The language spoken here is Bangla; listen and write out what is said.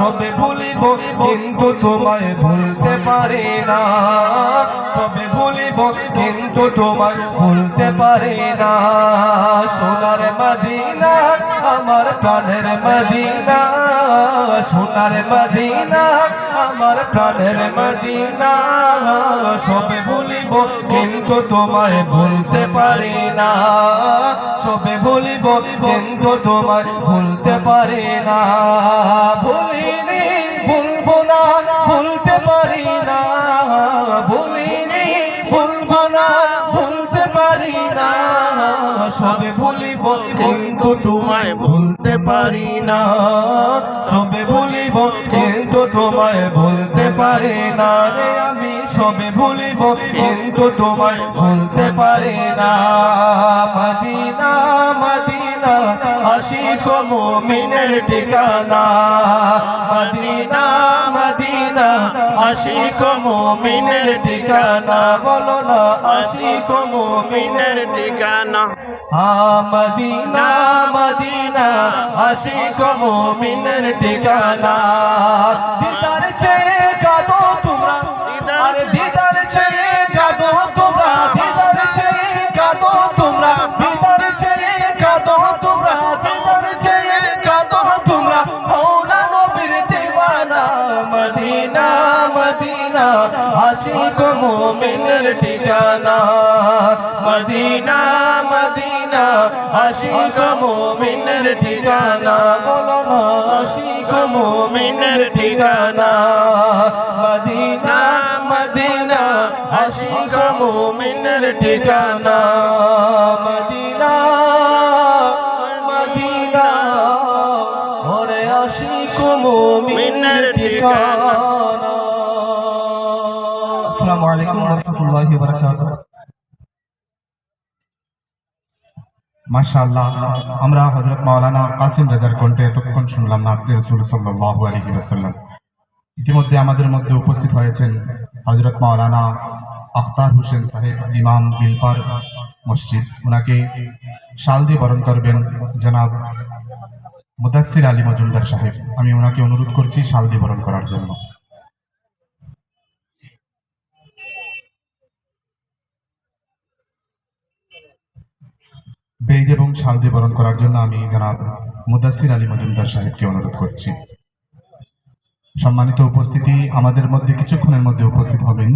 সবে ভুলিব, কিন্তু তোমায় ভুলতে পারি না। সবে ভুলিব, কিন্তু তোমায় ভুলতে পারি না। সোনার মদিনা, আমার প্রাণের মদিনা। সোনার মদিনা, আমার প্রাণের মদিনা। সবে ভুলিব, কিন্তু তোমায় ভুলতে পারি না। সবে ভুলিব, কিন্তু তোমায় ভুলতে পারি না। ভুলিনি ভুলবো না, ভুলতে পারি না। ভুলিনি, ভুলবো না, ভুলতে পারি না। সবে ভুলিব, কিন্তু তোমায় ভুলতে পারি না। সবে ভুলিব, কিন্তু তোমায় ভুলতে পারি না। রে আমি সবে ভুলিব, কিন্তু তোমায় ভুলতে পারি না। Medina Medina. আশিক মুমিনের ঠিকানা। মদিনা মদিনা, আশিক মুমিনের ঠিকানা। বলো না, আশিক মুমিনের ঠিকানা। মদিনা মদিনা, আশিক মুমিনের ঠিকানা। দিদার আশিক মুমিনের ঠিকানা মদিনা মদিনা আশিক মুমিনের ঠিকানা বলো না আশিক মুমিনের ঠিকানা মদিনা মদিনা আশিক মুমিনের ঠিকানা মদিনা মদিনা ওরে আশিক মুমিনের ঠিকানা আসসালামু আলাইকুম বারাকাতুহু মাশাআল্লাহ, আমরা হযরত মাওলানা কাসিম রাজার এতক্ষণ শুনলাম রাসূল সাল্লাল্লাহু আলাইহি ওয়াসাল্লাম। ইতিমধ্যে আমাদের মধ্যে উপস্থিত হয়েছেন হযরত মাওলানা আখতার হোসেন সাহেব, ইমাম বিলপার মসজিদ। ওনাকে শাল দিয়ে বরণ করবেন জনাব মুদাসসির আলী মজুমদার সাহেব। আমি ওনাকে অনুরোধ করছি শাল দিয়ে বরণ করার জন্য। বেজ এবং শাল দিয়ে বরণ করার জন্য আমি জনাব মুদাসির আলী মজুমদার সাহেবকে অনুরোধ করছি। সম্মানিত উপস্থিতি, আমাদের মধ্যে কিছুক্ষণের মধ্যে উপস্থিত হবেন